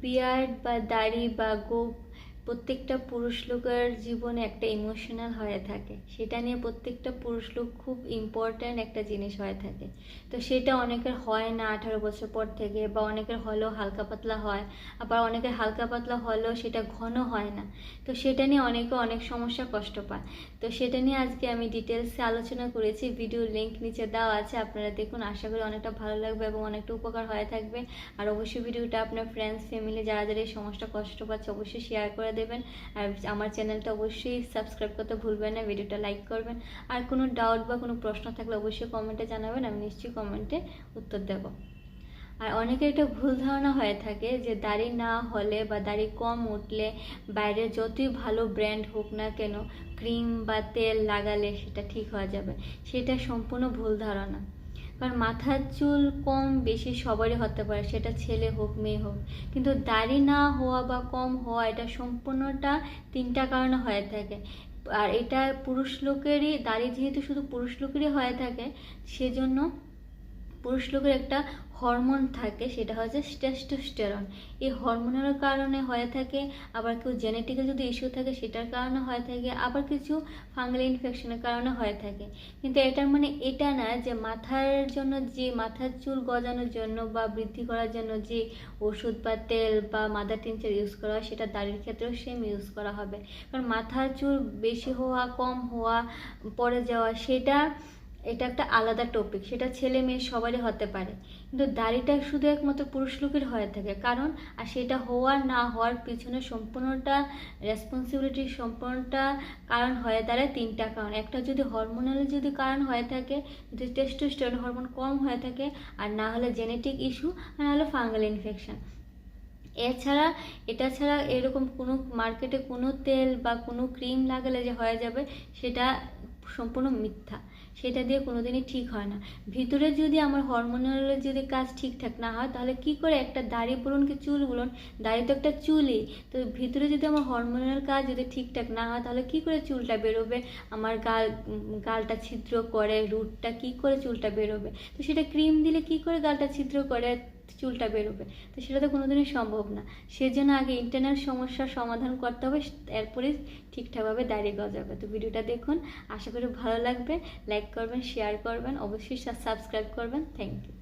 Beard বা দাড়ি বা গোপ প্রত্যেকটা পুরুষ লোকের জীবনে একটা ইমোশনাল হয়ে থাকে। সেটা নিয়ে প্রত্যেকটা পুরুষ লোক খুব ইম্পর্ট্যান্ট একটা জিনিস হয়ে থাকে। তো সেটা অনেকের হয় না আঠারো বছর পর থেকে বা অনেকের হলেও হালকা পাতলা হয়, আবার অনেকের হালকা পাতলা হলেও সেটা ঘন হয় না। তো সেটা নিয়ে অনেকে অনেক সমস্যা কষ্ট পায়। তো সেটা নিয়ে আজকে আমি ডিটেলসে আলোচনা করেছি ভিডিও লিঙ্ক নিচে দেওয়া আছে, আপনারা দেখুন, আশা করি অনেকটা ভালো লাগবে এবং অনেকটা উপকার হয়ে থাকবে। আর অবশ্যই ভিডিওটা আপনার ফ্রেন্ডস ফ্যামিলি যারা যারা এই সমস্যা কষ্ট পাচ্ছে, অবশ্যই শেয়ার করে দেবেন। আর আমার চ্যানেলটা অবশ্যই সাবস্ক্রাইব করতে ভুলবেন না ভিডিওটা লাইক করবেন। আর কোনো ডাউট বা কোনো প্রশ্ন থাকলে অবশ্যই কমেন্টে জানাবেন, আমি নিশ্চয়ই কমেন্টে উত্তর দেব। আর অনেকের একটা ভুল ধারণা হয়ে থাকে যে দাড়ি না হলে বা দাড়ি কম উঠলে বাইরে যতই ভালো ব্র্যান্ড হোক না কেন ক্রিম বা তেল লাগালে সেটা ঠিক হয়ে যাবে। সেটা সম্পূর্ণ ভুল ধারণা। কারণ মাথার চুল কম বেশি সবারই হতে পারে, সেটা ছেলে হোক, মেয়ে হোক। কিন্তু দাড়ি না হওয়া বা কম হওয়া, এটা সম্পূর্ণটা তিনটা কারণে হয়ে থাকে। আর এটা পুরুষ লোকেরই, দাড়ি যেহেতু শুধু পুরুষ লোকেরই হয়ে থাকে, সেজন্য পুরুষ লোকের একটা হরমোন থাকে, সেটা হচ্ছে টেস্টোস্টেরন। এই হরমোনের কারণে হয়ে থাকে, আবার কেউ জেনেটিক্যাল যদি ইস্যু থাকে, সেটার কারণে হয়ে থাকে, আবার কিছু ফাঙ্গাল ইনফেকশনের কারণে হয়ে থাকে। কিন্তু এটার মানে এটা না যে মাথার জন্য যে মাথার চুল গজানোর জন্য বা বৃদ্ধি করার জন্য যে ওষুধ বা তেল বা মাদার টিনচার ইউজ করা হয়, সেটা দাড়ির ক্ষেত্রেও সেম ইউজ করা হবে। কারণ মাথার চুল বেশি হওয়া, কম হওয়া, পড়ে যাওয়া, সেটা এটা একটা আলাদা টপিক সেটা ছেলে মেয়ে সবারই হতে পারে। কিন্তু দাড়িটা শুধু একমাত্র পুরুষ লোকের হয়ে থাকে। কারণ, আর সেটা হওয়ার না হওয়ার পিছনে সম্পূর্ণটা রেসপন্সিবিলিটি সম্পূর্ণটা কারণ হয়ে দাঁড়ায় তিনটা কারণ। একটা যদি হরমোনাল যদি কারণ হয়ে থাকে, যদি টেস্টোস্টেরন হরমোন কম হয়ে থাকে, আর না হলে জেনেটিক ইস্যু আর না হলে ফাঙ্গাল ইনফেকশন এছাড়া, এটা ছাড়া এরকম কোনো মার্কেটে কোনো তেল বা কোনো ক্রিম লাগালে যে হয়ে যাবে, সেটা সম্পূর্ণ মিথ্যা। সেটা দিয়ে কোনোদিনই ঠিক হয় না। ভিতরে যদি আমার হরমোনালের যদি কাজ ঠিকঠাক না হয়, তাহলে কি করে একটা দাড়ি বলুন কি চুল বলুন? দাড়ি তো একটা চুলই। তো ভিতরে যদি আমার হরমোনাল কাজ যদি ঠিকঠাক না হয়, তাহলে কি করে চুলটা বেরোবে? আমার গাল, গালটা ছিদ্র করে, রুটটা কি করে চুলটা বেরোবে? তো সেটা ক্রিম দিলে কি করে গালটা ছিদ্র করে? চুলটা বেরোবে। তো সেটা তো কোনোদিনই সম্ভব না। সেজন্য আগে ইন্টারনাল সমস্যার সমাধান করতে হবে, এরপরে ঠিকঠাকভাবে দাঁড়িয়ে যাবে। তো ভিডিওটা দেখুন, আশা করি ভালো লাগবে। লাইক করবেন শেয়ার করবেন, অবশ্যই সাবস্ক্রাইব করবেন। Thank you